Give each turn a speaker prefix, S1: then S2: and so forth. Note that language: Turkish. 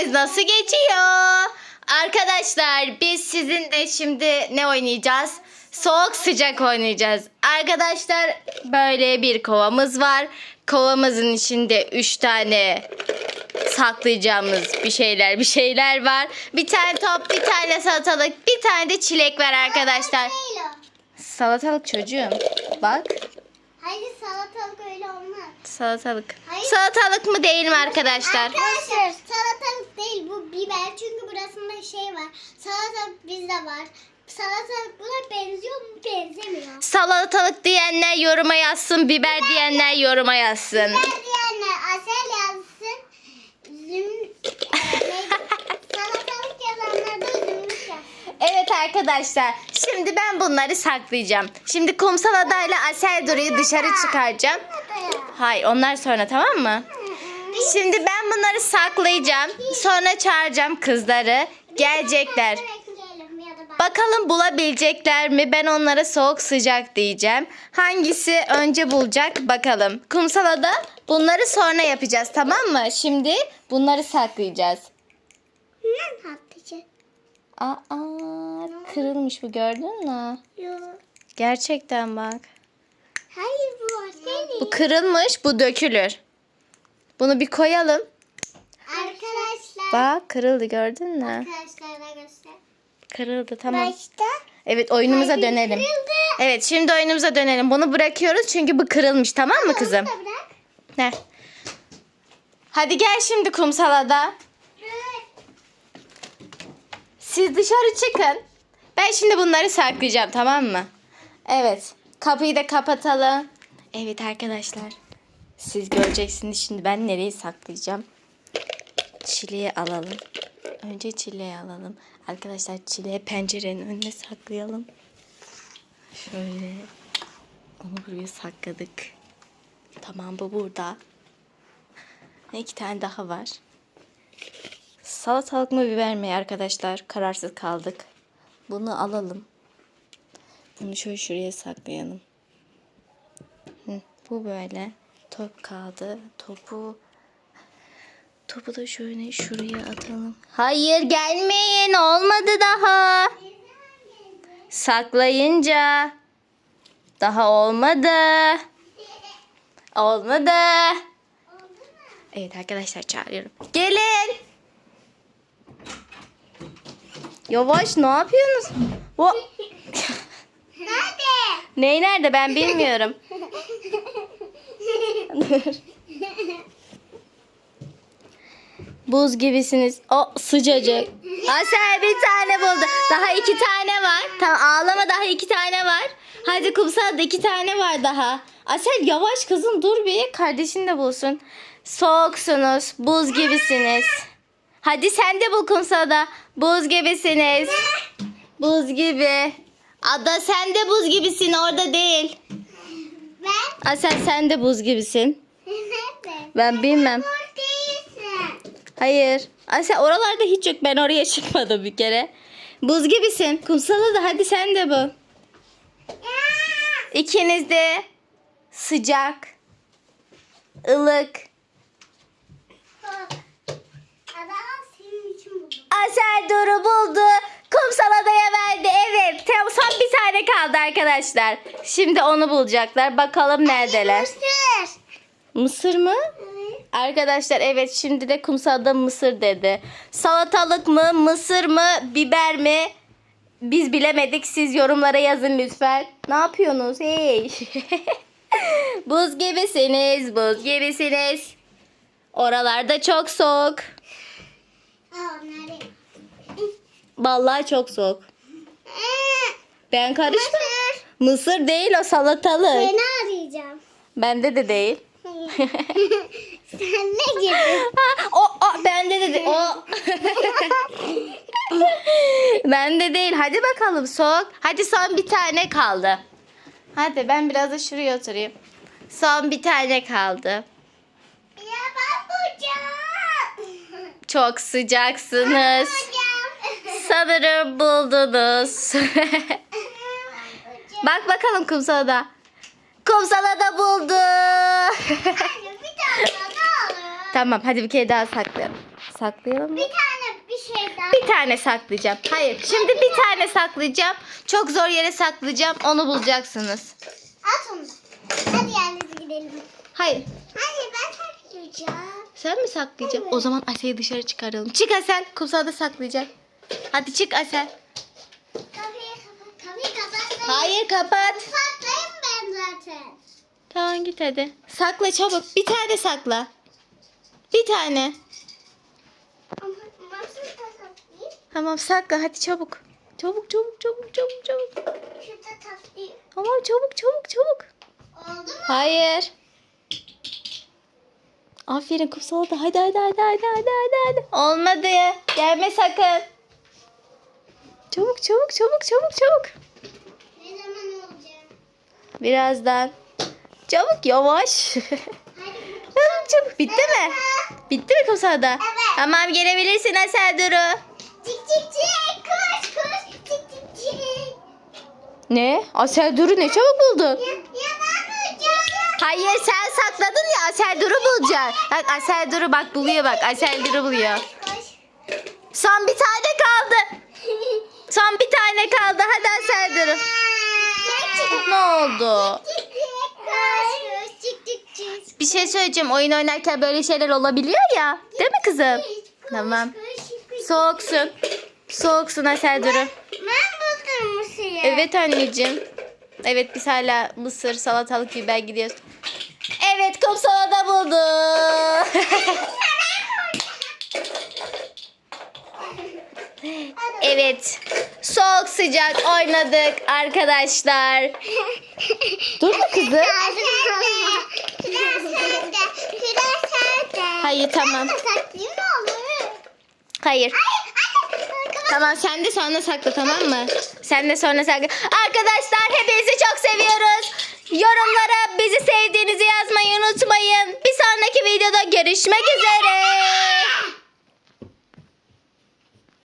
S1: günleriniz nasıl geçiyor? Arkadaşlar biz sizinle şimdi ne oynayacağız? Soğuk sıcak oynayacağız. Arkadaşlar böyle bir kovamız var. Kovamızın içinde 3 tane saklayacağımız bir şeyler bir şeyler var. Bir tane top, bir tane salatalık, bir tane de çilek var arkadaşlar. Salatalık çocuğum. Bak.
S2: Hayır salatalık öyle olmaz.
S1: Salatalık.
S2: Hayır.
S1: Salatalık mı değil mi arkadaşlar?
S2: Arkadaşlar salatalık biber çünkü burasında şey var. Salatalık bizde var. Salatalık buna benziyor mu? Benzemiyor.
S1: Salatalık diyenler yoruma yazsın, biber diyenler yoruma yazsın.
S2: Biber diyenler asel yazsın. Züm... e, salatalık yazanlar da zümrüt yazsın.
S1: Evet arkadaşlar, şimdi ben bunları saklayacağım. Şimdi kumsal adayla Asel Duru'yu dışarı çıkaracağım. Hayır, onlar sonra tamam mı? Şimdi ben bunları saklayacağım. Sonra çağıracağım kızları. Gelecekler.
S2: Da.
S1: Bakalım bulabilecekler mi? Ben onlara soğuk sıcak diyeceğim. Hangisi önce bulacak bakalım. Kumsalada bunları sonra yapacağız tamam mı? Şimdi bunları saklayacağız.
S2: Ne tatlıcı?
S1: Aa, kırılmış bu gördün mü?
S2: Yok.
S1: Gerçekten bak.
S2: Hayır bu.
S1: Bu kırılmış, bu dökülür. Bunu bir koyalım.
S2: Arkadaşlar.
S1: Bak kırıldı gördün mü?
S2: Arkadaşlara göster.
S1: Kırıldı tamam.
S2: Başta.
S1: Evet oyunumuza
S2: kalbim
S1: dönelim.
S2: kırıldı.
S1: Evet şimdi oyunumuza dönelim. Bunu bırakıyoruz çünkü bu kırılmış tamam mı kızım?
S2: Onu da bırak.
S1: Ne? Hadi gel şimdi kumsalada. Siz dışarı çıkın. Ben şimdi bunları saklayacağım tamam mı? Evet. Kapıyı da kapatalım. Evet arkadaşlar. Siz göreceksiniz şimdi ben nereyi saklayacağım. Çileği alalım. Önce çileği alalım. Arkadaşlar çileği pencerenin önüne saklayalım. Şöyle. Onu buraya sakladık. Tamam bu burada. İki tane daha var. Salatalık mı biber mi arkadaşlar? Kararsız kaldık. Bunu alalım. Bunu şöyle şuraya saklayalım. Hı, bu böyle. Top kaldı. Topu Topu da şöyle şuraya atalım. Hayır gelmeyin. Olmadı daha. Saklayınca daha olmadı. Olmadı. Evet arkadaşlar çağırıyorum. Gelin. Yavaş ne yapıyorsunuz? O
S2: Nerede?
S1: Ney nerede ben bilmiyorum. Buz gibisiniz. O sıcacık. Asel bir tane buldu. Daha iki tane var. Tamam ağlama daha iki tane var. Hadi kumsalda iki tane var daha. Asel yavaş kızım dur bir. Kardeşin de bulsun. Soğuksunuz. Buz gibisiniz. Hadi sen de bul kumsalda. Buz gibisiniz. Buz gibi. Ada sen de buz gibisin orada değil. Asel sen de buz gibisin. Ben bilmem. Hayır. Asel oralarda hiç yok. Ben oraya çıkmadım bir kere. Buz gibisin. Kumsala da hadi sen de bu. İkiniz de sıcak, ılık. Asel Duru buldu. Kumsal adaya verdi. Evet. Tane kaldı arkadaşlar. Şimdi onu bulacaklar. Bakalım neredeler.
S2: Mısır.
S1: Mısır mı?
S2: Evet.
S1: Arkadaşlar evet şimdi de kumsalda mısır dedi. Salatalık mı, mısır mı, biber mi? Biz bilemedik. Siz yorumlara yazın lütfen. Ne yapıyorsunuz? Hey. buz gibisiniz, buz gibisiniz. Oralarda çok soğuk. Vallahi çok soğuk. Ben karışmam.
S2: Mısır.
S1: Mısır değil o salatalık.
S2: Seni arayacağım.
S1: Bende de değil.
S2: Sen ne gibi?
S1: Ha, o, o bende de de- o. bende değil. Hadi bakalım soğuk. Hadi son bir tane kaldı. Hadi ben biraz da şuraya oturayım. Son bir tane kaldı.
S2: Ya ben bulacağım.
S1: Çok sıcaksınız.
S2: Bulacağım.
S1: Sanırım buldunuz. Bak bakalım kumsalada. Kumsalada buldu.
S2: Anne bir tane daha olur?
S1: tamam hadi bir kere daha saklayalım. Saklayalım mı?
S2: Bir tane bir şey daha.
S1: Bir tane saklayacağım. Hayır. Şimdi bir tane saklayacağım. Çok zor yere saklayacağım. Onu bulacaksınız.
S2: At onu. da. Hadi yerlere gidelim.
S1: Hayır.
S2: Hayır ben saklayacağım.
S1: Sen mi saklayacaksın?
S2: Evet.
S1: O zaman Asel'i dışarı çıkaralım. Çık Asel. Kumsalda saklayacak. Hadi çık Asel.
S2: Kapıyı kapat. Kapıyı kapat.
S1: Hayır kapat.
S2: Saklayayım ben zaten.
S1: Tamam git hadi. Sakla çabuk. Bir tane sakla. Bir tane.
S2: Da?
S1: Tamam sakla hadi çabuk. Çabuk çabuk çabuk çabuk çabuk. Tamam çabuk çabuk çabuk.
S2: Oldu mu?
S1: Hayır. Aferin kumsalda. Hadi hadi hadi hadi hadi hadi hadi. Olmadı. Gelme sakın. Çabuk çabuk çabuk çabuk çabuk. Birazdan. Çabuk yavaş. Çabuk çabuk. Bitti mi? Bitti mi kumsalda?
S2: Evet.
S1: Tamam gelebilirsin Asel Duru.
S2: Cik cik cik. Koş koş. Cik cik cik.
S1: Ne? Asel Duru ne çabuk buldun?
S2: Ya, ya ben bulacağım.
S1: Hayır sen sakladın ya Asel Duru bulacak. Bak Asel Duru bak buluyor bak. Asel Duru buluyor. Son bir tane kaldı. Son bir tane kaldı. Hadi Asel Duru. Oldu? Bir şey söyleyeceğim. Oyun oynarken böyle şeyler olabiliyor ya. Değil mi kızım? Tamam. Soğuksun. Soğuksun Asel Duru.
S2: Ben buldum mısırı.
S1: Evet anneciğim. Evet biz hala mısır, salatalık, biber gidiyoruz. Evet kum salata buldu. evet. Soğuk sıcak oynadık arkadaşlar. Dur mu kızım? Hayır tamam. Hayır. Tamam sen de sonra sakla tamam mı? Sen de sonra sakla. Arkadaşlar hepinizi çok seviyoruz. Yorumlara bizi sevdiğinizi yazmayı unutmayın. Bir sonraki videoda görüşmek üzere.